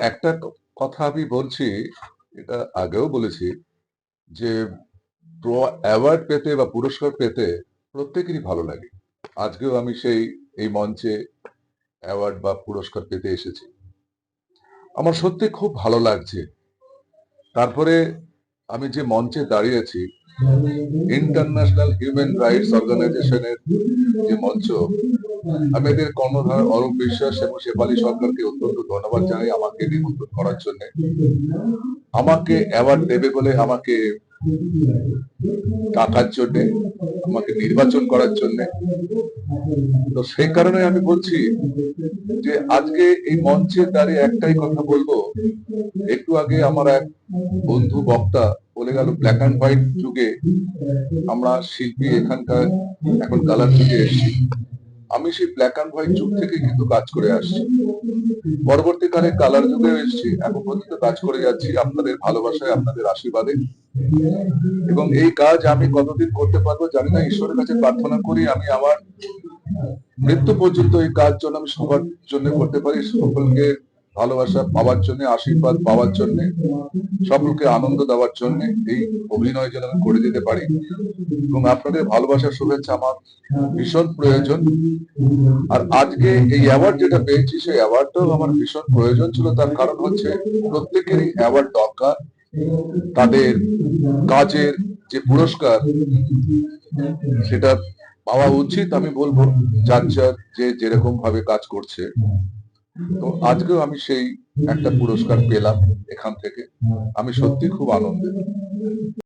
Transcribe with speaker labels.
Speaker 1: একটা কথা আমি বলছি, এটা আগেও বলেছি যে অ্যাওয়ার্ড পেতে বা পুরস্কার পেতে প্রত্যেকেরই ভালো লাগে। আজকেও আমি সেই এই মঞ্চে অ্যাওয়ার্ড বা পুরস্কার পেতে এসেছি। আমার সত্যি খুব ভালো লাগছে। তারপরে আমি যে মঞ্চে দাঁড়িয়েছি, ইন্টারন্যাশনাল হিউম্যান রাইটস অর্গানাইজেশন এর যে মঞ্চ, আমি এদের কর্ণধার অরূপ বিশ্বাস এবং শেফালী সরকারকে অত্যন্ত ধন্যবাদ জানাই আমাকে নিমন্ত্রণ করার জন্যে। আমাকে অ্যাওয়ার্ড দেবে বলে আমাকে টাকার জন্যে, আমাকে নির্বাচন করার জন্যে। তো সেই কারণে আমি বলছি যে আজকে এই মঞ্চে দাঁড়িয়ে একটাই কথা বলব, একটু আগে আমার এক বন্ধু বক্তা বলে গেল ব্ল্যাক অ্যান্ড হোয়াইট যুগে আমরা শিল্পী এখানকার এখন কালার যুগে এসেছি। আমি সেই ব্ল্যাক অ্যান্ড হোয়াইট যুগ থেকে কিন্তু কাজ করে আসছি। পরবর্তীকালে কালার যুগে এসেছি। এখন পর্যন্ত কাজ করে যাচ্ছি আপনাদের ভালোবাসায়, আপনাদের আশীর্বাদে। এবং এই কাজ আমি কতদিন করতে পারব জানি না। ঈশ্বরের কাছে প্রার্থনা করি আমি আমার মৃত্যু পর্যন্ত এই কাজ জন্য আমি সবার জন্য করতে পারি। সকলকে ভালোবাসা পাওয়ার জন্যে, আশীর্বাদ পাওয়ার জন্যে, সকলকে আনন্দ দেওয়ার জন্যে এই অভিনয় যেন আমি করে যেতে পারি। এবং আপনাদের ভালোবাসার শুভেচ্ছা আমার ভীষণ প্রয়োজন। আর আজকে এই অ্যাওয়ার্ড যেটা পেয়েছি সেই অ্যাওয়ার্ডটাও আমার ভীষণ প্রয়োজন ছিল। তার কারণ হচ্ছে প্রত্যেকেরই অ্যাওয়ার্ড দরকার। তাদের কাজের যে পুরস্কার সেটা পাওয়া উচিত আমি বলব যার, যার যে যেরকম ভাবে কাজ করছে। তো আজকেও আমি সেই একটা পুরস্কার পেলাম এখান থেকে। আমি সত্যি খুব আনন্দিত।